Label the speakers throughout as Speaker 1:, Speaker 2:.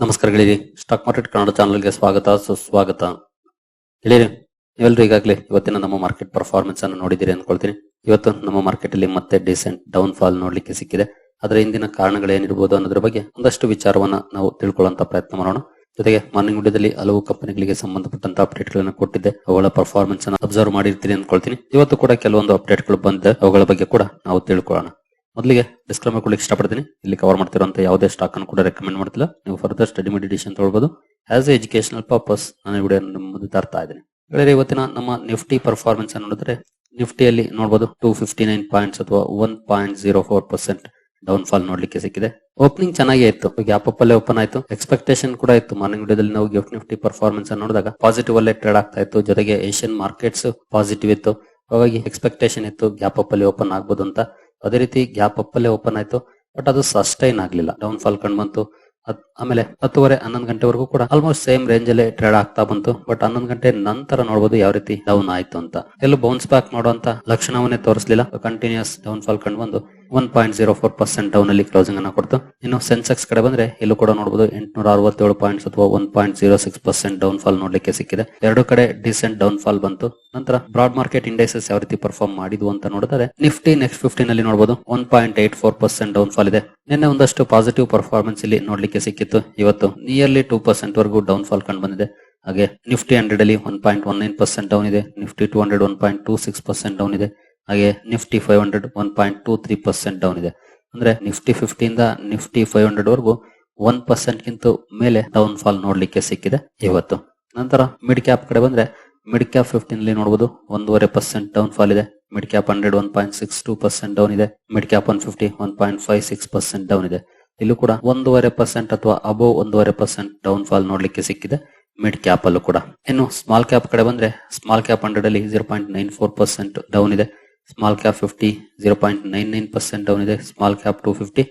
Speaker 1: ನಮಸ್ಕಾರ ಗೆಳೆಯರಿ stock market Kannada ಚಾನಲ್ಗೆ ಸ್ವಾಗತ, ಸುಸ್ವಾಗತ. ಹೇಳಿರಿ ನೀವೆಲ್ಲರೂ ಈಗಾಗಲೇ ಇವತ್ತಿನ ನಮ್ಮ ಮಾರ್ಕೆಟ್ ಪರ್ಫಾರ್ಮೆನ್ಸ್ ಅನ್ನು ನೋಡಿದ್ದೀರಿ ಅನ್ಕೊಳ್ತೀನಿ ಇವತ್ತು ನಮ್ಮ ಮಾರ್ಕೆಟ್ ಅಲ್ಲಿ ಮತ್ತೆ ಡಿಸೆಂಟ್ ಡೌನ್ ಫಾಲ್ ನೋಡ್ಲಿಕ್ಕೆ ಸಿಕ್ಕಿದೆ. ಅದರ ಹಿಂದಿನ ಕಾರಣಗಳೇನಿರಬಹುದು ಅನ್ನೋದ್ರ ಬಗ್ಗೆ ಒಂದಷ್ಟು ವಿಚಾರವನ್ನ ನಾವು ತಿಳ್ಕೊಳ್ಳುವಂತ ಪ್ರಯತ್ನ ಮಾಡೋಣ. ಜೊತೆಗೆ ಮಾರ್ನಿಂಗ್ ವಿಡಿಯೋದಲ್ಲಿ ಹಲವು ಕಂಪನಿಗಳಿಗೆ ಸಂಬಂಧಪಟ್ಟಂತ ಅಪ್ಡೇಟ್ ಗಳನ್ನ ಕೊಟ್ಟಿದ್ದೆ. ಅವುಗಳ ಪರ್ಫಾರ್ಮೆನ್ಸ್ ಅನ್ನು ಅಬ್ಸರ್ವ್ ಮಾಡಿರ್ತೀರಿ ಅನ್ಕೊಳ್ತೀನಿ ಇವತ್ತು ಕೂಡ ಕೆಲವೊಂದು ಅಪ್ಡೇಟ್ಗಳು ಬಂದಿದೆ. ಅವುಗಳ ಬಗ್ಗೆ ಕೂಡ ನಾವು ತಿಳ್ಕೊಳ್ಳೋಣ. ಮೊದಲಿಗೆ ಡಿಸ್ಕ್ಲೈಮರ್ ಕೊಡ್ಲಿಕ್ಕೆ ಇಷ್ಟಪಡ್ತೀನಿ. ಇಲ್ಲಿ ಕವರ್ ಮಾಡ್ತಿರೋಂಥ ಯಾವುದೇ ಸ್ಟಾಕ್ ಅನ್ನು ಕೂಡ ರೆಕಮೆಂಡ್ ಮಾಡ್ತಿಲ್ಲ. ನೀವು ಫರ್ದರ್ ಸ್ಟಡಿ ಮೆಡಿಟೇಷನ್ ತೊಗೊಳ್ಬೋದು. ಆಸ್ ಎ ಎಜುಕೇಶನಲ್ ಪರ್ಪಸ್ ನಾನು ವಿಡಿಯೋ ಮುಂದೆ ತರ್ತಾ ಇದ್ದೀನಿ. ಹೇಳಿದ್ರೆ ಇವತ್ತಿನ ನಮ್ಮ ನಿಫ್ಟಿ ಪರ್ಫಾರ್ಮೆನ್ಸ್ ಅನ್ನು ನೋಡಿದ್ರೆ, ನಿಫ್ಟಿಯಲ್ಲಿ ನೋಡಬಹುದು ಟೂ ಫಿಫ್ಟಿ ನೈನ್ ಪಾಯಿಂಟ್ಸ್ ಅಥವಾ one point zero four percent down fall ನೋಡ್ಲಿಕ್ಕೆ ಸಿಕ್ಕಿದೆ. ಓಪನಿಂಗ್ ಚೆನ್ನಾಗಿ ಇತ್ತು. ಗ್ಯಾಪ್ ಅಪ್ ಅಲ್ಲೇ ಓಪನ್ ಆಯ್ತು. ಎಕ್ಸ್ಪೆಕ್ಟೇಷನ್ ಕೂಡ ಇತ್ತು. ಮಾರ್ನಿಂಗ್ ವಿಡಿಯೋದಲ್ಲಿ ನಾವು ಗಿಫ್ಟ್ ನಿಫ್ಟಿ ಪರ್ಫಾರ್ಮೆನ್ಸ್ ಅನ್ನು ನೋಡಿದಾಗ ಪಾಸಿಟಿವ್ ಅಲ್ಲೇ ಟ್ರೇಡ್ ಆಗ್ತಾ ಇತ್ತು. ಜೊತೆಗೆ ಏಷ್ಯನ್ ಮಾರ್ಕೆಟ್ಸ್ ಪಾಸಿಟಿವ್ ಇತ್ತು. ಹಾಗಾಗಿ ಎಕ್ಸ್ಪೆಕ್ಟೇಷನ್ ಇತ್ತು. ಗ್ಯಾಪ್ ಅಪ್ ಅಲ್ಲಿ ಓಪನ್ ಆಗ್ಬೋದು ಅಂತ. ಅದೇ ರೀತಿ ಗ್ಯಾಪ್ ಅಪ್ ಅಲ್ಲೇ ಓಪನ್ ಆಯ್ತು. ಬಟ್ ಅದು ಸಸ್ಟೈನ್ ಆಗ್ಲಿಲ್ಲ. ಡೌನ್ ಫಾಲ್ ಕಂಡು ಬಂತು. ಆಮೇಲೆ ಹತ್ತುವರೆ, ಹನ್ನೊಂದು ಗಂಟೆವರೆಗೂ ಕೂಡ ಆಲ್ಮೋಸ್ಟ್ ಸೇಮ್ ರೇಂಜ್ ಅಲ್ಲೇ ಟ್ರೇಡ್ ಆಗ್ತಾ ಬಂತು. ಬಟ್ ಹನ್ನೊಂದು ಗಂಟೆ ನಂತರ ನೋಡಬಹುದು ಯಾವ ರೀತಿ ಡೌನ್ ಆಯ್ತು ಅಂತ. ಎಲ್ಲೂ ಬೌನ್ಸ್ ಬ್ಯಾಕ್ ಮಾಡುವಂತ ಲಕ್ಷಣವನ್ನೇ ತೋರಿಸಲಿಲ್ಲ. ಕಂಟಿನ್ಯೂಸ್ ಡೌನ್ ಫಾಲ್ ಕಂಡು ಬಂದು one point zero four percent down ಅಲ್ಲಿ ಕ್ಲೋಸಿಂಗ್ ಅನ್ನ ಕೊಡ್ತು. ಇನ್ನು ಸೆನ್ಸೆಕ್ಸ್ ಕಡೆ ಬಂದ್ರೆ ಇಲ್ಲೂ ಕೂಡ ನೋಡಬಹುದು ಎಂಟುನೂರ ಅರವತ್ತೇಳು ಪಾಯಿಂಟ್ಸ್ ಅಥವಾ one point zero six percent down fall ನೋಡ್ಲಿಕ್ಕೆ ಸಿಕ್ಕಿದೆ. ಎರಡು ಕಡೆ ಡಿಸೆಂಟ್ ಡೌನ್ ಫಾಲ್ ಬಂತು. ನಂತರ ಬ್ರಾಡ್ ಮಾರ್ಕೆಟ್ ಇಂಡೆಕ್ಸಸ್ ಯಾವ ರೀತಿ ಪರ್ಫಾರ್ಮ್ ಮಾಡಿದ್ವು ಅಂತ ನೋಡಿದ್ರೆ ನಿಫ್ಟಿ ನೆಕ್ಸ್ಟ್ ಫಿಫ್ಟೀನ್ ಅಲ್ಲಿ ನೋಡಬಹುದು one point eight four percent down fall ಇದೆ. ನಿನ್ನೆ ಒಂದಷ್ಟು ಪಾಸಿಟಿವ್ ಪರ್ಫಾರ್ಮೆನ್ಸ್ ಇಲ್ಲಿ ನೋಡ್ಲಿಕ್ಕೆ ಸಿಕ್ಕಿತ್ತು. ಇವತ್ತು ನಿಯರ್ಲಿ ಟೂ ಪರ್ಸೆಂಟ್ ವರೆಗೂ ಡೌನ್ ಫಾಲ್ ಕಂಡು ಬಂದಿದೆ. ಹಾಗೆ ನಿಫ್ಟಿ ಹಂಡ್ರೆಡ್ ಅಲ್ಲಿ one point one nine percent down ಇದೆ. Nifty two hundred one point two six percent down ಇದೆ. ಹಾಗೆ Nifty five hundred one point two three percent down ಇದೆ. ಅಂದ್ರೆ ನಿಫ್ಟಿ ಫಿಫ್ಟಿಯಿಂದ ನಿಫ್ಟಿ ಫೈವ್ ಹಂಡ್ರೆಡ್ ವರೆಗೂ ಒನ್ ಪರ್ಸೆಂಟ್ ಗಿಂತ ಮೇಲೆ ಡೌನ್ ಫಾಲ್ ನೋಡ್ಲಿಕ್ಕೆ ಸಿಕ್ಕಿದೆ ಇವತ್ತು. ನಂತರ ಮಿಡ್ ಕ್ಯಾಪ್ ಕಡೆ ಬಂದ್ರೆ ಮಿಡ್ ಕ್ಯಾಪ್ ಫಿಫ್ಟೀನ್ ಅಲ್ಲಿ ನೋಡಬಹುದು ಒಂದೂವರೆ ಪರ್ಸೆಂಟ್ ಡೌನ್ ಫಾಲ್ ಇದೆ. Mid cap hundred one point six two percent down ಇದೆ. Mid cap one fifty one point five six percent down ಇದೆ. ಇಲ್ಲೂ ಕೂಡ ಒಂದೂವರೆ ಪರ್ಸೆಂಟ್ ಅಥವಾ ಅಬೋವ್ ಒಂದೂವರೆ ಪರ್ಸೆಂಟ್ ಡೌನ್ ಫಾಲ್ ನೋಡ್ಲಿಕ್ಕೆ ಸಿಕ್ಕಿದೆ ಮಿಡ್ ಕ್ಯಾಪ್ ಅಲ್ಲೂ ಕೂಡ. ಇನ್ನು ಸ್ಮಾಲ್ ಕ್ಯಾಪ್ ಕಡೆ ಬಂದ್ರೆ ಸ್ಮಾಲ್ ಕ್ಯಾಪ್ ಹಂಡ್ರೆಡ್ ಅಲ್ಲಿ zero point nine four percent down ಇದೆ. Small cap fifty zero point nine nine percent down ಇದೆ. Small cap two fifty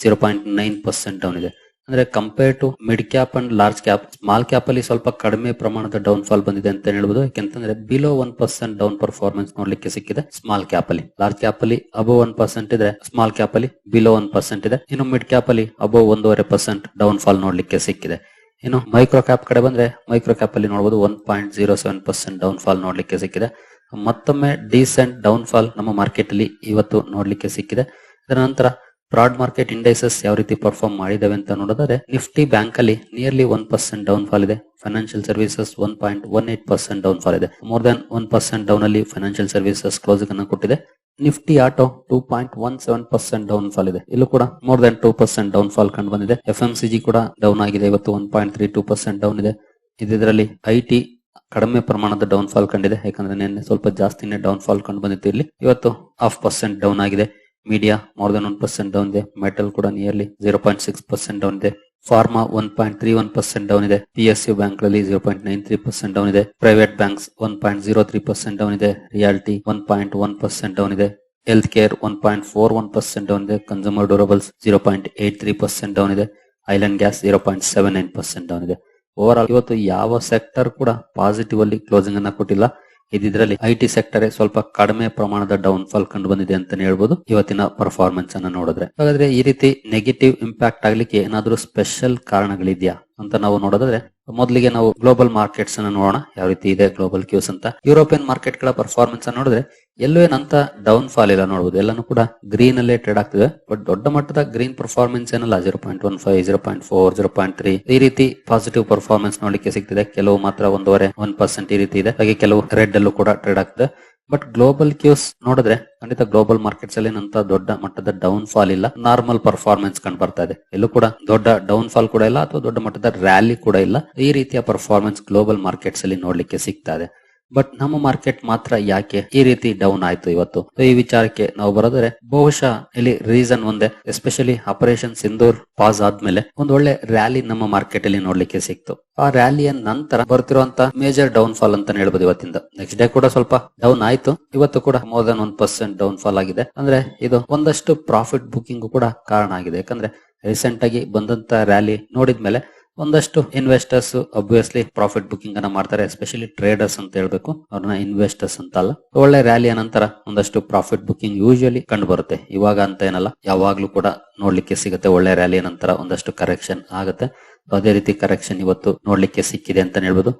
Speaker 1: zero point nine percent down ಇದೆ. ಅಂದ್ರೆ compare to mid cap and large cap small cap ಅಲ್ಲಿ ಸ್ವಲ್ಪ ಕಡಿಮೆ ಪ್ರಮಾಣದ down fall ಬಂದಿದೆ ಅಂತ ಹೇಳ್ಬೋದು. ಯಾಕೆಂತಂದ್ರೆ below one percent down performance ನೋಡ್ಲಿಕ್ಕೆ ಸಿಕ್ಕಿದೆ ಸ್ಮಾಲ್ ಕ್ಯಾಪ್ ಅಲ್ಲಿ. ಲಾರ್ಜ್ ಕ್ಯಾಪ್ ಅಲ್ಲಿ ಅಬೋ ಒನ್ ಪರ್ಸೆಂಟ್ ಇದೆ ಸ್ಮಾಲ್ ಕ್ಯಾಪ್ ಅಲ್ಲಿ ಬಿಲೋ ಒನ್ ಪರ್ಸೆಂಟ್ ಇದೆ. ಇನ್ನು ಮಿಡ್ ಕ್ಯಾಪ್ ಅಲ್ಲಿ ಅಬೋ ಒಂದೂವರೆ ಪರ್ಸೆಂಟ್ ಡೌನ್ ಫಾಲ್ ನೋಡ್ಲಿಕ್ಕೆ ಸಿಕ್ಕಿದೆ. ಇನ್ನು ಮೈಕ್ರೋ ಕ್ಯಾಪ್ ಕಡೆ ಬಂದ್ರೆ ಮೈಕ್ರೋ ಕ್ಯಾಪ್ ಅಲ್ಲಿ ನೋಡಬಹುದು one point zero seven percent down fall ನೋಡ್ಲಿಕ್ಕೆ ಸಿಕ್ಕಿದೆ. ಮತ್ತೊಮ್ಮೆ ಡೀಸೆಂಟ್ ಡೌನ್ ಫಾಲ್ ನಮ್ಮ ಮಾರ್ಕೆಟ್ ಅಲ್ಲಿ ಇವತ್ತು ನೋಡ್ಲಿಕ್ಕೆ ಸಿಕ್ಕಿದೆ. ಇದರ ನಂತರ ಬ್ರಾಡ್ ಮಾರ್ಕೆಟ್ ಇಂಡೈಸಸ್ ಯಾವ ರೀತಿ ಪರ್ಫಾರ್ಮ್ ಮಾಡಿದಾವೆ ಅಂತ ನೋಡಿದ್ರೆ ನಿಫ್ಟಿ ಬ್ಯಾಂಕ್ ಅಲ್ಲಿ nearly one percent down fall ಇದೆ. Financial services one point one eight percent down fall ಇದೆ. More than one percent down ಅಲ್ಲಿ ಫೈನಾನ್ಷಿಯಲ್ ಸರ್ವಿಸಸ್ ಕ್ಲೋಸಿಂಗ್ ಅನ್ನು ಕೊಟ್ಟಿದೆ. Nifty auto two point one seven percent down fall ಇದೆ. ಇಲ್ಲೂ ಕೂಡ more than two percent down fall ಕಂಡು ಬಂದಿದೆ. F M C G ಕೂಡ ಡೌನ್ ಆಗಿದೆ. ಇವತ್ತು one point three two percent down ಇದೆ. ಇದರಲ್ಲಿ ಐಟಿ ಕಡಿಮೆ ಪ್ರಮಾಣದ ಡೌನ್ ಫಾಲ್ ಕಂಡಿದೆ ಯಾಕಂದ್ರೆ ನಿನ್ನೆ ಸ್ವಲ್ಪ ಜಾಸ್ತಿನೇ ಡೌನ್ ಫಾಲ್ ಕಂಡು ಬಂದಿತ್ತು ಇಲ್ಲಿ ಇವತ್ತು ಹಾಫ್ ಪರ್ಸೆಂಟ್ ಡೌನ್ ಆಗಿದೆ media more than one percent down ಇದೆ ಮೆಟಲ್ ಕೂಡ nearly zero point six percent down ಇದೆ pharma one point three one percent down ಇದೆ ಪಿ ಎಸ್ ಯು ಬ್ಯಾಂಕ್ಗಳಲ್ಲಿ zero point nine three percent down ಇದೆ private banks one point zero three percent down ಇದೆ realty one point one percent down ಇದೆ health care one point four one percent down ಇದೆ consumer durables zero point eight three percent down ಇದೆ oil and gas zero point seven nine percent down ಇದೆ overall ಇವತ್ತು ಯಾವ sector ಕೂಡ positive ಅಲ್ಲಿ closing ಅನ್ನ ಕೊಟ್ಟಿಲ್ಲ. ಇದ್ರಲ್ಲಿ ಐ ಟಿ ಸೆಕ್ಟರ್ ಸ್ವಲ್ಪ ಕಡಿಮೆ ಪ್ರಮಾಣದ ಡೌನ್ ಫಾಲ್ ಕಂಡು ಬಂದಿದೆ ಅಂತಾನೆ ಹೇಳ್ಬೋದು. ಇವತ್ತಿನ ಪರ್ಫಾರ್ಮೆನ್ಸ್ ಅನ್ನ ನೋಡಿದ್ರೆ. ಹಾಗಾದ್ರೆ ಈ ರೀತಿ ನೆಗೆಟಿವ್ ಇಂಪ್ಯಾಕ್ಟ್ ಆಗ್ಲಿಕ್ಕೆ ಏನಾದ್ರೂ ಸ್ಪೆಷಲ್ ಕಾರಣಗಳಿದ್ಯಾ? ಅಂತ ನಾವು ನೋಡೋದಾದ್ರೆ, ಮೊದಲಿಗೆ ನಾವು ಗ್ಲೋಬಲ್ ಮಾರ್ಕೆಟ್ಸ್ ಅನ್ನ ನೋಡೋಣ, ಯಾವ ರೀತಿ ಇದೆ ಗ್ಲೋಬಲ್ ಕ್ಯೂಸ್ ಅಂತ. ಯುರೋಪಿಯನ್ ಮಾರ್ಕೆಟ್ಗಳ ಪರ್ಫಾರ್ಮೆನ್ಸ್ ಅನ್ನ ನೋಡಿದ್ರೆ, ಎಲ್ಲೂ ಏನಂತ ಡೌನ್ ಫಾಲ್ ಇಲ್ಲ ನೋಡಬಹುದು ಎಲ್ಲಾನು ಕೂಡ ಗ್ರೀನ್ ಅಲ್ಲೇ ಟ್ರೇಡ್ ಆಗ್ತಿದೆ. ಬಟ್ ದೊಡ್ಡ ಮಟ್ಟದ ಗ್ರೀನ್ ಪರ್ಫಾರ್ಮೆನ್ಸ್ ಏನಲ್ಲ zero point one five zero point four zero point three ಈ ರೀತಿ ಪಾಸಿಟಿವ್ ಪರ್ಫಾರ್ಮೆನ್ಸ್ ನೋಡಲಿಕ್ಕೆ ಸಿಗ್ತದೆ. ಕೆಲವು ಮಾತ್ರ ಒಂದೂವರೆ ಒನ್ ಪರ್ಸೆಂಟ್ ಈ ರೀತಿ ಇದೆ. ಹಾಗೆ ಕೆಲವು ರೆಡ್ ಅಲ್ಲೂ ಕೂಡ ಟ್ರೇಡ್ ಆಗ್ತಿದೆ. ಬಟ್ ಗ್ಲೋಬಲ್ ಕ್ಯೂಸ್ ನೋಡಿದ್ರೆ ಖಂಡಿತ ಗ್ಲೋಬಲ್ ಮಾರ್ಕೆಟ್ಸ್ ಅಲ್ಲಿ ನಂತ ದೊಡ್ಡ ಮಟ್ಟದ ಡೌನ್ ಫಾಲ್ ಇಲ್ಲ. ನಾರ್ಮಲ್ ಪರ್ಫಾರ್ಮೆನ್ಸ್ ಕಂಡು ಬರ್ತಾ ಇದೆ. ಎಲ್ಲೂ ಕೂಡ ದೊಡ್ಡ ಡೌನ್ ಫಾಲ್ ಕೂಡ ಇಲ್ಲ, ಅಥವಾ ದೊಡ್ಡ ಮಟ್ಟದ ರ್ಯಾಲಿ ಕೂಡ ಇಲ್ಲ. ಈ ರೀತಿಯ ಪರ್ಫಾರ್ಮೆನ್ಸ್ ಗ್ಲೋಬಲ್ ಮಾರ್ಕೆಟ್ಸ್ ಅಲ್ಲಿ ನೋಡ್ಲಿಕ್ಕೆ ಸಿಗ್ತಾ ಇದೆ. ಬಟ್ ನಮ್ಮ ಮಾರ್ಕೆಟ್ ಮಾತ್ರ ಯಾಕೆ ಈ ರೀತಿ ಡೌನ್ ಆಯ್ತು ಇವತ್ತು? ಈ ವಿಚಾರಕ್ಕೆ ನಾವು ಬರೋದ್ರೆ, ಬಹುಶಃ ಇಲ್ಲಿ ರೀಸನ್ ಒಂದೇ. ಎಸ್ಪೆಷಲಿ ಆಪರೇಷನ್ ಸಿಂಧೂರ್ ಪಾಸ್ ಆದ್ಮೇಲೆ ಒಂದ್ ಒಳ್ಳೆ ರ್ಯಾಲಿ ನಮ್ಮ ಮಾರ್ಕೆಟ್ ಅಲ್ಲಿ ನೋಡ್ಲಿಕ್ಕೆ ಸಿಕ್ತು. ಆ ರ್ಯಾಲಿಯ ನಂತರ ಬರ್ತಿರುವಂತ ಮೇಜರ್ ಡೌನ್ ಫಾಲ್ ಅಂತ ಹೇಳ್ಬೋದು ಇವತ್ತಿಂದ. ನೆಕ್ಸ್ಟ್ ಡೇ ಕೂಡ ಸ್ವಲ್ಪ ಡೌನ್ ಆಯ್ತು. ಇವತ್ತು ಕೂಡ more than one percent down fall ಆಗಿದೆ. ಅಂದ್ರೆ ಇದು ಒಂದಷ್ಟು ಪ್ರಾಫಿಟ್ ಬುಕಿಂಗ್ ಕೂಡ ಕಾರಣ ಆಗಿದೆ. ಯಾಕಂದ್ರೆ ರೀಸೆಂಟ್ ಆಗಿ ಬಂದಂತ ರ್ಯಾಲಿ ನೋಡಿದ್ಮೇಲೆ ಒಂದಷ್ಟು ಇನ್ವೆಸ್ಟರ್ಸ್ ಅಬ್ವಿಯಸ್ಲಿ ಪ್ರಾಫಿಟ್ ಬುಕಿಂಗ್ ಅನ್ನ ಮಾಡ್ತಾರೆ ಎಸ್ಪೆಷಲಿ ಟ್ರೇಡರ್ಸ್ ಅಂತ ಹೇಳ್ಬೇಕು. ಅವ್ರನ್ನ ಇನ್ವೆಸ್ಟರ್ಸ್ ಅಂತ ಅಲ್ಲ. ಒಳ್ಳೆ ರ್ಯಾಲಿಯ ನಂತರ ಒಂದಷ್ಟು ಪ್ರಾಫಿಟ್ ಬುಕಿಂಗ್ ಯೂಶಲಿ ಕಂಡು ಬರುತ್ತೆ. ಇವಾಗ ಅಂತ ಏನಲ್ಲ, ಯಾವಾಗ್ಲೂ ಕೂಡ ನೋಡ್ಲಿಕ್ಕೆ ಸಿಗುತ್ತೆ. ಒಳ್ಳೆ ರ್ಯಾಲಿಯ ನಂತರ ಒಂದಷ್ಟು ಕರೆಕ್ಷನ್ ಆಗುತ್ತೆ. ಅದೇ ರೀತಿ ಕರೆಕ್ಷನ್ ಇವತ್ತು ನೋಡ್ಲಿಕ್ಕೆ ಸಿಕ್ಕಿದೆ ಅಂತ ಹೇಳ್ಬೋದು.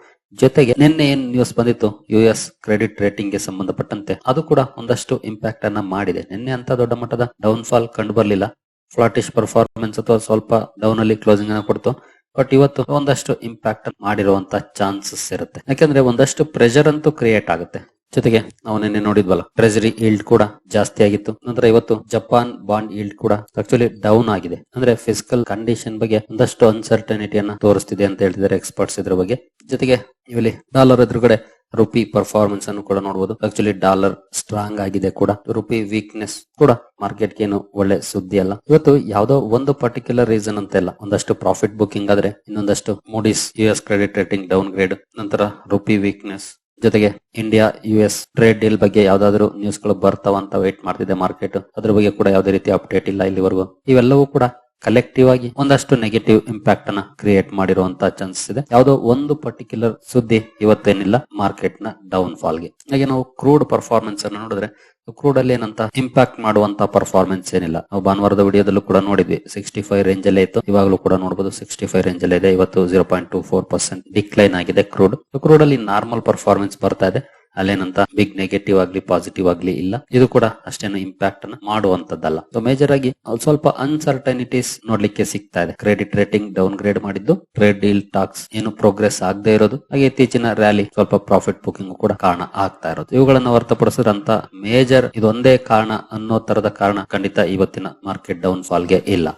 Speaker 1: ಜೊತೆಗೆ ನಿನ್ನೆ ಏನ್ ನ್ಯೂಸ್ ಬಂದಿತ್ತು? ಯು ಎಸ್ ಕ್ರೆಡಿಟ್ ರೇಟಿಂಗ್ಗೆ ಸಂಬಂಧಪಟ್ಟಂತೆ. ಅದು ಕೂಡ ಒಂದಷ್ಟು ಇಂಪ್ಯಾಕ್ಟ್ ಅನ್ನ ಮಾಡಿದೆ. ನಿನ್ನೆ ಅಂತ ದೊಡ್ಡ ಮಟ್ಟದ ಡೌನ್ ಫಾಲ್ ಕಂಡು ಬರ್ಲಿಲ್ಲ. ಫ್ಲಾಟಿಶ್ ಪರ್ಫಾರ್ಮೆನ್ಸ್ ಅಥವಾ ಸ್ವಲ್ಪ ಡೌನ್ ಅಲ್ಲಿ ಕ್ಲೋಸಿಂಗ್ ಅನ್ನ ಕೊಡ್ತು. ಬಟ್ ಇವತ್ತು ಒಂದಷ್ಟು ಇಂಪ್ಯಾಕ್ಟ್ ಮಾಡಿರುವಂತ ಚಾನ್ಸಸ್ ಇರುತ್ತೆ. ಯಾಕಂದ್ರೆ ಒಂದಷ್ಟು ಪ್ರೆಷರ್ ಅಂತೂ ಕ್ರಿಯೇಟ್ ಆಗುತ್ತೆ. ಜೊತೆಗೆ ನಾವು ನಿನ್ನೆ ನೋಡಿದ್ವಲ್ಲ ಟ್ರೆಜರಿ ಈಲ್ಡ್ ಕೂಡ ಜಾಸ್ತಿ ಆಗಿತ್ತು. ನಂತರ ಇವತ್ತು ಜಪಾನ್ ಬಾಂಡ್ ಈಲ್ಡ್ ಕೂಡ ಆಕ್ಚುಲಿ ಡೌನ್ ಆಗಿದೆ. ಅಂದ್ರೆ ಫಿಸಿಕಲ್ ಕಂಡೀಷನ್ ಬಗ್ಗೆ ಒಂದಷ್ಟು ಅನ್ಸರ್ಟನಿಟಿಯನ್ನ ತೋರಿಸ್ತಿದೆ ಅಂತ ಹೇಳ್ತಿದ್ದಾರೆ ಎಕ್ಸ್ಪರ್ಟ್ಸ್ ಇದ್ರ ಬಗ್ಗೆ. ಜೊತೆಗೆ ಇಲ್ಲಿ ಡಾಲರ್ ಎದುರುಗಡೆ ರುಪಿ ಪರ್ಫಾರ್ಮೆನ್ಸ್ ಅನ್ನು ಕೂಡ ನೋಡಬಹುದು ಆಕ್ಚುಲಿ ಡಾಲರ್ ಸ್ಟ್ರಾಂಗ್ ಆಗಿದೆ ಕೂಡ. ರುಪಿ ವೀಕ್ನೆಸ್ ಕೂಡ ಮಾರ್ಕೆಟ್ ಏನು ಒಳ್ಳೆ ಸುದ್ದಿ ಅಲ್ಲ. ಇವತ್ತು ಯಾವ್ದೋ ಒಂದು ಪರ್ಟಿಕ್ಯುಲರ್ ರೀಸನ್ ಅಂತ ಇಲ್ಲ ಒಂದಷ್ಟು ಪ್ರಾಫಿಟ್ ಬುಕಿಂಗ್ ಆದ್ರೆ, ಇನ್ನೊಂದಷ್ಟು Moody's U S credit rating downgrade ನಂತರ ರುಪಿ ವೀಕ್ನೆಸ್ ಜೊತೆಗೆ India U S trade deal ಬಗ್ಗೆ ಯಾವ್ದಾದ್ರು ನ್ಯೂಸ್ಗಳು ಬರ್ತಾವ ಅಂತ ವೇಟ್ ಮಾಡ್ತಿದೆ ಮಾರ್ಕೆಟ್ ಅದ್ರ ಬಗ್ಗೆ ಕೂಡ ಯಾವುದೇ ರೀತಿ ಅಪ್ಡೇಟ್ ಇಲ್ಲ ಇಲ್ಲಿವರೆಗೂ. ಇವೆಲ್ಲವೂ ಕೂಡ ಕಲೆಕ್ಟಿವ್ ಆಗಿ ಒಂದಷ್ಟು ನೆಗೆಟಿವ್ ಇಂಪ್ಯಾಕ್ಟ್ ಅನ್ನ ಕ್ರಿಯೇಟ್ ಮಾಡಿರುವಂತಹ ಚಾನ್ಸಸ್ ಇದೆ. ಯಾವುದೋ ಒಂದು ಪರ್ಟಿಕ್ಯುಲರ್ ಸುದ್ದಿ ಇವತ್ತೇನಿಲ್ಲ ಮಾರ್ಕೆಟ್ನ ಡೌನ್ ಫಾಲ್ಗೆ. ಹಾಗೆ ನಾವು ಕ್ರೂಡ್ ಪರ್ಫಾರ್ಮೆನ್ಸ್ ಅನ್ನು ನೋಡಿದ್ರೆ ಕ್ರೂಡ್ ಅಲ್ಲಿ ಏನಂತ ಇಂಪ್ಯಾಕ್ಟ್ ಮಾಡುವಂತ ಪರ್ಫಾರ್ಮೆನ್ಸ್ ಏನಿಲ್ಲ. ನಾವು ಭಾನುವಾರದ ವಿಡಿಯೋದಲ್ಲೂ ಕೂಡ ನೋಡಿದ್ವಿ ಸಿಕ್ಸ್ಟಿ ಫೈವ್ ರೇಂಜ್ ಅಲ್ಲೇ ಇತ್ತು. ಇವಾಗಲೂ ಕೂಡ ನೋಡಬಹುದು ಸಿಕ್ಸ್ಟಿ ಫೈವ್ ರೇಂಜ್ ಅಲ್ಲೇ ಇದೆ. ಇವತ್ತು zero point two four percent decline ಆಗಿದೆ ಕ್ರೂಡ್ ಕ್ರೂಡ್ ಅಲ್ಲಿ ನಾರ್ಮಲ್ ಪರ್ಫಾರ್ಮೆನ್ಸ್ ಬರ್ತಾ ಇದೆ. ಅಲ್ಲೇನಂತ ಬಿಗ್ ನೆಗೆಟಿವ್ ಆಗ್ಲಿ ಪಾಸಿಟಿವ್ ಆಗ್ಲಿ ಇಲ್ಲ. ಇದು ಕೂಡ ಅಷ್ಟೇನು ಇಂಪ್ಯಾಕ್ಟ್ ಅನ್ನ ಮಾಡುವಂತದ್ದಲ್ಲ ಸೊ ಮೇಜರ್ ಆಗಿ ಸ್ವಲ್ಪ ಅನ್ಸರ್ಟನಿಟೀಸ್ ನೋಡ್ಲಿಕ್ಕೆ ಸಿಗ್ತಾ ಇದೆ. ಕ್ರೆಡಿಟ್ ರೇಟಿಂಗ್ ಡೌನ್ ಗ್ರೇಡ್ ಮಾಡಿದ್ದು ಟ್ರೇಡ್ ಡೀಲ್ ಟಾಕ್ಸ್ ಏನು ಪ್ರೋಗ್ರೆಸ್ ಆಗದೆ ಇರೋದು. ಹಾಗೆ ಇತ್ತೀಚಿನ ರ್ಯಾಲಿ ಸ್ವಲ್ಪ ಪ್ರಾಫಿಟ್ ಬುಕಿಂಗ್ ಕೂಡ ಕಾರಣ ಆಗ್ತಾ ಇರೋದು. ಇವುಗಳನ್ನ ಹೊರತುಪಡಿಸಿದ್ರಂತ ಮೇಜರ್ ಇದೊಂದೇ ಕಾರಣ ಅನ್ನೋ ತರದ ಕಾರಣ ಖಂಡಿತ ಇವತ್ತಿನ ಮಾರ್ಕೆಟ್ ಡೌನ್ ಫಾಲ್ಗೆ ಇಲ್ಲ.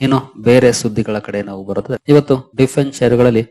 Speaker 1: ಏನೋ ಬೇರೆ ಸುದ್ದಿಗಳ ಕಡೆ ನಾವು ಬರುತ್ತದೆ. ಇವತ್ತು ಡಿಫೆನ್ಸ್ ಶೇರುಗಳಲ್ಲಿ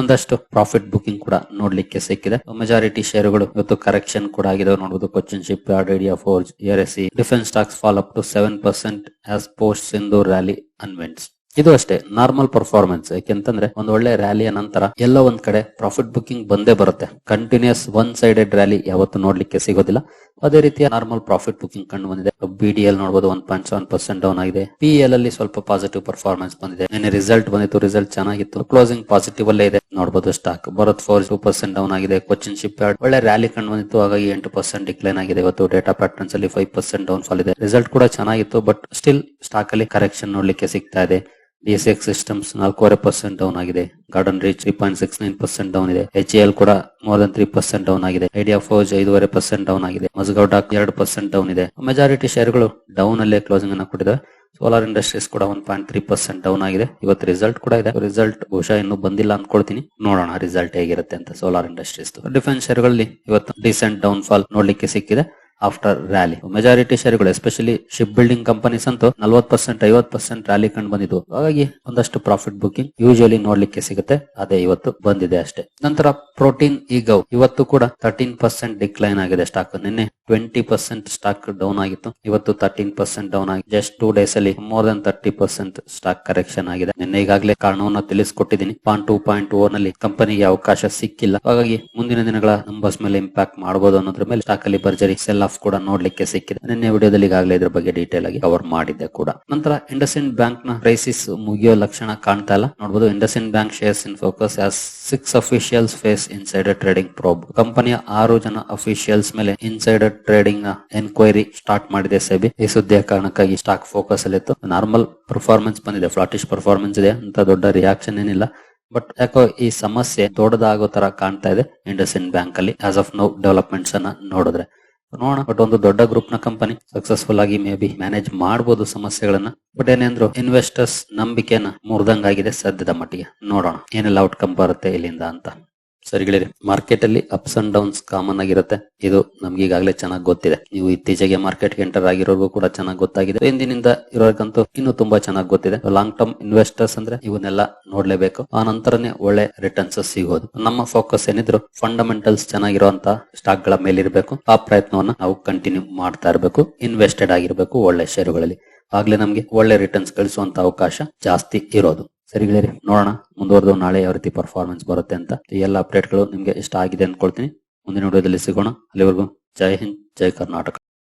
Speaker 1: ಒಂದಷ್ಟು ಪ್ರಾಫಿಟ್ ಬುಕಿಂಗ್ ಕೂಡ ನೋಡ್ಲಿಕ್ಕೆ ಸಿಕ್ಕಿದೆ. ಮೆಜಾರಿಟಿ ಶೇರುಗಳು ಇವತ್ತು ಕರೆಕ್ಷನ್ ಕೂಡ ಆಗಿದೆ. ನೋಡಬಹುದು Cochin shipyard idea forge ಎರ್ S defence stocks fall up to seven percent as post Sindhu rally ಅನ್ವೆಂಟ್ಸ್ ಇದು ಅಷ್ಟೇ ನಾರ್ಮಲ್ ಪರ್ಫಾರ್ಮೆನ್ಸ್ ಯಾಕೆಂತಂದ್ರೆ ಒಂದು ಒಳ್ಳೆ ರ್ಯಾಲಿಯ ನಂತರ ಎಲ್ಲ ಒಂದ್ ಕಡೆ ಪ್ರಾಫಿಟ್ ಬುಕಿಂಗ್ ಬಂದೇ ಬರುತ್ತೆ. ಕಂಟಿನ್ಯೂಸ್ ಒನ್ ಸೈಡೆಡ್ ರ್ಯಾಲಿ ಯಾವತ್ತು ನೋಡ್ಲಿಕ್ಕೆ ಸಿಗೋದಿಲ್ಲ. ಅದೇ ರೀತಿಯ ನಾರ್ಮಲ್ ಪ್ರಾಫಿಟ್ ಬುಕಿಂಗ್ ಕಂಡು ಬಂದಿದೆ. ಬಿ ಡಿ ಎಲ್ ನೋಡಬಹುದು one point seven percent down ಆಗಿದೆ. ಪಿ ಎಲ್ ಅಲ್ಲಿ ಸ್ವಲ್ಪ ಪಾಸಿಟಿವ್ ಪರ್ಫಾರ್ಮೆನ್ಸ್ ಬಂದಿದೆ. ನಿನ್ನೆ ರಿಸಲ್ಟ್ ಬಂದಿತ್ತು ರಿಸಲ್ಟ್ ಚೆನ್ನಾಗಿತ್ತು. ಕ್ಲೋಸಿಂಗ್ ಪಾಸಿಟಿವ್ ಅಲ್ಲೇ ಇದೆ. ನೋಡಬಹುದು stock Bharat four two percent down ಆಗಿದೆ. ಕೊಚ್ಚಿನ್ ಶಿಪ್ ಯಾರ್ಡ್ ಒಳ್ಳೆ ರ್ಯಾಲಿ ಕಂಡು ಬಂದಿತ್ತು. ಹಾಗಾಗಿ ಎಂಟು ಪರ್ಸೆಂಟ್ ಡಿಕ್ಲೈನ್ ಆಗಿದೆ. ಇವತ್ತು ಡೇಟಾ ಪ್ಯಾಟರ್ನ್ಸ್ ಅಲ್ಲಿ ಫೈವ್ ಪರ್ಸೆಂಟ್ ಡೌನ್ ಫಾಲ್ ಇದೆ. ರಿಸಲ್ಟ್ ಕೂಡ ಚೆನ್ನಾಗಿತ್ತು ಬಟ್ ಸ್ಟಿಲ್ ಸ್ಟಾಕ್ ಅಲ್ಲಿ ಕರೆಕ್ಷನ್ ನೋಡ್ಲಿಕ್ಕೆ ಸಿಗ್ತಾ ಇದೆ. ಡಿಎಸ್ಎಕ್ಸ್ ಸಿಸ್ಟಮ್ಸ್ ನಾಲ್ಕೂವರೆ ಪರ್ಸೆಂಟ್ ಡೌನ್ ಆಗಿದೆ. Garden reach three point six nine percent down ಇದೆ. ಎಚ್ ಎಲ್ ಕೂಡ more than three percent down ಆಗಿದೆ. ಐಡಿಯಾ ಫೋಜ್ ಐದೂವರೆ ಪರ್ಸೆಂಟ್ ಡೌನ್ ಆಗಿದೆ. ಮಸ್ಗೌಡ ಎರಡು ಪರ್ಸೆಂಟ್ ಡೌನ್ ಇದೆ. ಮೆಜಾರಿಟಿ ಶೇರ್ಗಳು ಡೌನ್ ಅಲ್ಲೇ ಕ್ಲೋಸಿಂಗ್ ಅನ್ನ ಕೊಟ್ಟಿದ್ದಾರೆ ಸೋಲಾರ್ ಇಂಡಸ್ಟ್ರೀಸ್ ಕೂಡ one point three percent down ಆಗಿದೆ. ಇವತ್ತು ರಿಸಲ್ಟ್ ಕೂಡ ಇದೆ. ರಿಸಲ್ಟ್ ಬಹುಶಃ ಇನ್ನೂ ಬಂದಿಲ್ಲ ಅನ್ಕೊಳ್ತೀನಿ. ನೋಡೋಣ ರಿಸಲ್ಟ್ ಹೇಗಿರುತ್ತೆ ಅಂತ ಸೋಲಾರ್ ಇಂಡಸ್ಟ್ರೀಸ್ ಡಿಫೆನ್ಸ್ ಶೇರ್ಗಳಲ್ಲಿ ಇವತ್ತು ಡಿಸೆಂಟ್ ಡೌನ್ ಫಾಲ್ ನೋಡ್ಲಿಕ್ಕೆ ಸಿಕ್ಕಿದೆ. ಆಫ್ಟರ್ ರ್ಯಾಲಿ ಮೆಜಾರಿಟಿ ಶೇರ್ಗಳು ಎಸ್ಪೆಷಲಿ ಶಿಪ್ ಬಿಲ್ಡಿಂಗ್ ಕಂಪನೀಸ್ ಅಂತೂ ನಲ್ವತ್ ಪರ್ಸೆಂಟ್ ಐವತ್ ಪರ್ಸೆಂಟ್ ರ್ಯಾಲಿ ಕಂಡು ಬಂದಿದ್ದು ಹಾಗಾಗಿ ಒಂದಷ್ಟು ಪ್ರಾಫಿಟ್ ಬುಕಿಂಗ್ ಯೂಶಲಿ ನೋಡ್ಲಿಕ್ಕೆ ಸಿಗುತ್ತೆ. ಅದೇ ಇವತ್ತು ಬಂದಿದೆ ಅಷ್ಟೇ. ನಂತರ ಪ್ರೋಟೀನ್ ಈಗೌ ಇವತ್ತು ಕೂಡ ತರ್ಟೀನ್ ಪರ್ಸೆಂಟ್ ಡಿಕ್ಲೈನ್ ಆಗಿದೆ ಸ್ಟಾಕ್ ನಿನ್ನೆ ಟ್ವೆಂಟಿ ಪರ್ಸೆಂಟ್ ಸ್ಟಾಕ್ ಡೌನ್ ಆಗಿತ್ತು. ಇವತ್ತು ತರ್ಟೀನ್ ಪರ್ಸೆಂಟ್ ಡೌನ್ ಆಗಿ ಜಸ್ಟ್ ಟೂ ಡೇಸ್ ಅಲ್ಲಿ more than thirty percent stock correction ಆಗಿದೆ. ನಿನ್ನೆ ಈಗಾಗಲೇ ಕಾರಣವನ್ನು ತಿಳಿಸ್ಕೊಟ್ಟಿದ್ದೀನಿ. ಪಾಯಿಂಟ್ ಟೂ ಪಾಯಿಂಟ್ ಓ ನಲ್ಲಿ ಕಂಪನಿಗೆ ಅವಕಾಶ ಸಿಕ್ಕಿಲ್ಲ. ಹಾಗಾಗಿ ಮುಂದಿನ ದಿನಗಳ ನಂಬರ್ಸ್ ಮೇಲೆ ಇಂಪ್ಯಾಕ್ಟ್ ಮಾಡಬಹುದು ಅನ್ನೋದ್ರ ಮೇಲೆ ಸ್ಟಾಕ್ ಅಲ್ಲಿ ಭರ್ಜರಿ ಸೆಲ್ ಕೂಡ ನೋಡ್ಲಿಕ್ಕೆ ಸಿಕ್ಕಿದೆ. ನಿನ್ನೆ ವಿಡಿಯೋದಲ್ಲಿ ಈಗಾಗಲೇ ಇದ್ರ ಬಗ್ಗೆ ಡೀಟೇಲ್ ಆಗಿ ಕವರ್ ಮಾಡಿದ್ದೆ ಕೂಡ. ನಂತರ ಇಂಡಸ್ಇಂಡ್ ಬ್ಯಾಂಕ್ನ ಕ್ರೈಸಿಸ್ ಮುಗಿಯೋ ಲಕ್ಷಣ ಕಾಣ್ತಾ ಇಲ್ಲ. ನೋಡಬಹುದು IndusInd bank shares in focus six officials face insider trading probe ಕಂಪನಿಯ ಆರು ಜನ ಅಫಿಷಿಯಲ್ಸ್ ಮೇಲೆ ಇನ್ಸೈಡರ್ ಟ್ರೇಡಿಂಗ್ನ ಎನ್ಕ್ವೈರಿ ಸ್ಟಾರ್ಟ್ ಮಾಡಿದೆ ಸೆಬಿ. ಈ ಸುದ್ದಿಯ ಕಾರಣಕ್ಕಾಗಿ ಸ್ಟಾಕ್ ಫೋಕಸ್ ಅಲ್ಲಿ ಇತ್ತು. ನಾರ್ಮಲ್ ಪರ್ಫಾರ್ಮೆನ್ಸ್ ಬಂದಿದೆ. ಫ್ಲಾಟಿಶ್ ಪರ್ಫಾರ್ಮೆನ್ಸ್ ಇದೆ. ಅಂತ ದೊಡ್ಡ ರಿಯಾಕ್ಷನ್ ಏನಿಲ್ಲ. ಬಟ್ ಯಾಕೋ ಈ ಸಮಸ್ಯೆ ದೊಡ್ಡದಾಗೋ ತರ ಕಾಣ್ತಾ ಇದೆ ಇಂಡಸ್ ಇಂಡ್ ಬ್ಯಾಂಕ್ ಅಲ್ಲಿ. ಆಸ್ ಆಫ್ ನೋ ಡೆವಲಪ್ಮೆಂಟ್ಸ್ ಅನ್ನ ನೋಡಿದ್ರೆ. ನೋಡೋಣ. ಬಟ್ ಒಂದು ದೊಡ್ಡ ಗ್ರೂಪ್ನ ಕಂಪನಿ ಸಕ್ಸಸ್ಫುಲ್ ಆಗಿ ಮೇ ಬಿ ಮ್ಯಾನೇಜ್ ಮಾಡಬಹುದು ಸಮಸ್ಯೆಗಳನ್ನ. ಬಟ್ ಏನೇಂದ್ರು ಇನ್ವೆಸ್ಟರ್ಸ್ ನಂಬಿಕೆನ ಮುರಿದಂಗಾಗಿದೆ ಸದ್ಯದ ಮಟ್ಟಿಗೆ. ನೋಡೋಣ, ಏನೆಲ್ಲ ಔಟ್ಕಮ್ ಬರುತ್ತೆ ಇಲ್ಲಿಂದ ಅಂತ. ಸರಿ ಗೆಳೆಯರೆ ಮಾರ್ಕೆಟ್ ಅಲ್ಲಿ ಅಪ್ಸ್ ಅಂಡ್ ಡೌನ್ಸ್ ಕಾಮನ್ ಆಗಿರುತ್ತೆ. ಇದು ನಮ್ಗೆ ಈಗಾಗಲೇ ಚೆನ್ನಾಗಿ ಗೊತ್ತಿದೆ. ನೀವು ಇತ್ತೀಚೆಗೆ ಮಾರ್ಕೆಟ್ ಎಂಟರ್ ಆಗಿರೋರ್ಗೂ ಕೂಡ ಚೆನ್ನಾಗಿ ಗೊತ್ತಾಗಿದೆ. ಇಂದಿನಿಂದ ಇರೋರ್ಗಂತೂ ಇನ್ನು ತುಂಬಾ ಚೆನ್ನಾಗಿ ಗೊತ್ತಿದೆ. ಲಾಂಗ್ ಟರ್ಮ್ ಇನ್ವೆಸ್ಟರ್ಸ್ ಅಂದ್ರೆ ಇವನ್ನೆಲ್ಲ ನೋಡ್ಲೇಬೇಕು. ಆ ನಂತರನೇ ಒಳ್ಳೆ ರಿಟರ್ನ್ಸ್ ಸಿಗೋದು. ನಮ್ಮ ಫೋಕಸ್ ಏನಿದ್ರು ಫಂಡಮೆಂಟಲ್ಸ್ ಚೆನ್ನಾಗಿರುವಂತ ಸ್ಟಾಕ್ಗಳ ಮೇಲೆ ಇರಬೇಕು ಆ ಪ್ರಯತ್ನವನ್ನ ನಾವು ಕಂಟಿನ್ಯೂ ಮಾಡ್ತಾ ಇರಬೇಕು. ಇನ್ವೆಸ್ಟೆಡ್ ಆಗಿರ್ಬೇಕು ಒಳ್ಳೆ ಷೇರುಗಳಲ್ಲಿ ಆಗ್ಲೇ ನಮ್ಗೆ ಒಳ್ಳೆ ರಿಟರ್ನ್ಸ್ ಗಳಿಸುವಂತ ಅವಕಾಶ ಜಾಸ್ತಿ ಇರೋದು. ಸರಿ ಗೆಳೆಯರಿ, ನೋಡೋಣ. ಮುಂದುವರೆದು ನಾಳೆ ಯಾವ ರೀತಿ ಪರ್ಫಾರ್ಮೆನ್ಸ್ ಬರುತ್ತೆ ಅಂತ. ಈ ಎಲ್ಲ ಅಪ್ಡೇಟ್ಗಳು ನಿಮಗೆ ಇಷ್ಟ ಆಗಿದೆ ಅಂದ್ಕೊಳ್ತೀನಿ ಮುಂದಿನ ವಿಡಿಯೋದಲ್ಲಿ ಸಿಗೋಣ. ಅಲ್ಲಿವರೆಗೂ ಜೈ ಹಿಂದ್, ಜೈ ಕರ್ನಾಟಕ.